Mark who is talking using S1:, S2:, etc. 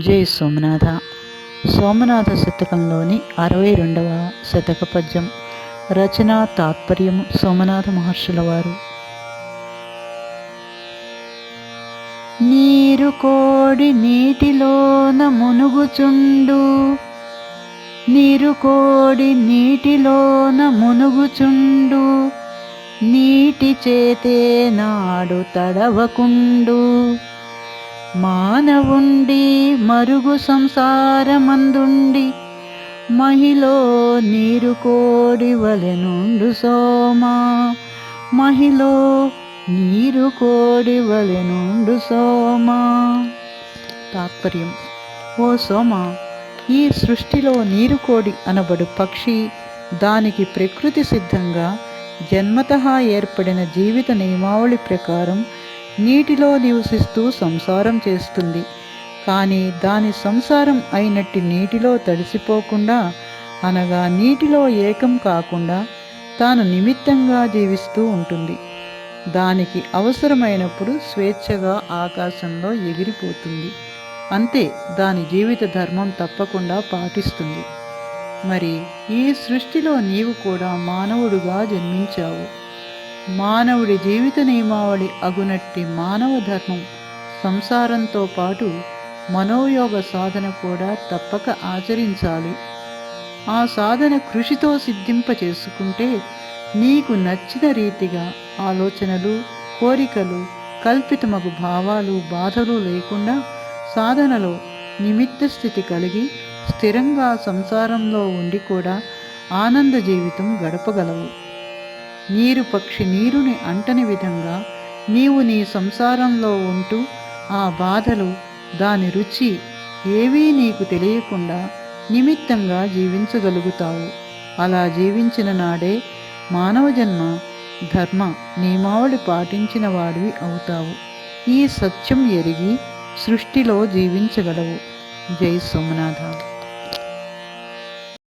S1: జై సోమనాథ. సోమనాథ శతకంలోని అరవై రెండవ శతక పద్యం. రచన తాత్పర్యము సోమనాథ మహర్షుల వారు. నీరు కోడి నీటిలోన మునుగుచుండు. నీరు కోడి నీటిలోన మునుగుచుండు. నీటి చేతే నాడు తడవకుండు. మానవుండి మరుగు సంసారమందుండి మహిలో నీరు కోడి వలెనుండు సోమా. మహిలో నీరు కోడి వలెనుండు సోమా. తాత్పర్యం. ఓ సోమ ఈ సృష్టిలో నీరు కోడి అనబడు పక్షి. దానికి ప్రకృతి సిద్ధంగా జన్మతః ఏర్పడిన జీవిత నియమావళి ప్రకారం నీటిలో నివసిస్తూ సంసారం చేస్తుంది. కానీ దాని సంసారం అయినట్టి నీటిలో తడిసిపోకుండా అనగా నీటిలో ఏకం కాకుండా తాను నిమిత్తంగా జీవిస్తూ ఉంటుంది. దానికి అవసరమైనప్పుడు స్వేచ్ఛగా ఆకాశంలో ఎగిరిపోతుంది. అంతే దాని జీవిత ధర్మం తప్పకుండా పాటిస్తుంది. మరి ఈ సృష్టిలో నీవు కూడా మానవుడుగా జన్మించావు. మానవుడి జీవిత నియమావళి అగునట్టి మానవ ధర్మం సంసారంతో పాటు మనోయోగ సాధన కూడా తప్పక ఆచరించాలి. ఆ సాధన కృషితో సిద్ధింప చేసుకుంటే నీకు నచ్చిన రీతిగా ఆలోచనలు కోరికలు కల్పితమగు భావాలు బాధలు లేకుండా సాధనలో నిమిత్త స్థితి కలిగి స్థిరంగా సంసారంలో ఉండి కూడా ఆనంద జీవితం గడపగలవు. నీరు పక్షి నీరుని అంటని విధంగా నీవు నీ సంసారంలో ఉంటూ ఆ బాధలు దాని రుచి ఏవీ నీకు తెలియకుండా నిమిత్తంగా జీవించగలుగుతావు. అలా జీవించిన నాడే మానవ జన్మ ధర్మ నియమావళి పాటించిన వాడివి అవుతావు. ఈ సత్యం ఎరిగి సృష్టిలో జీవించగలవు. జై సోమనాథ.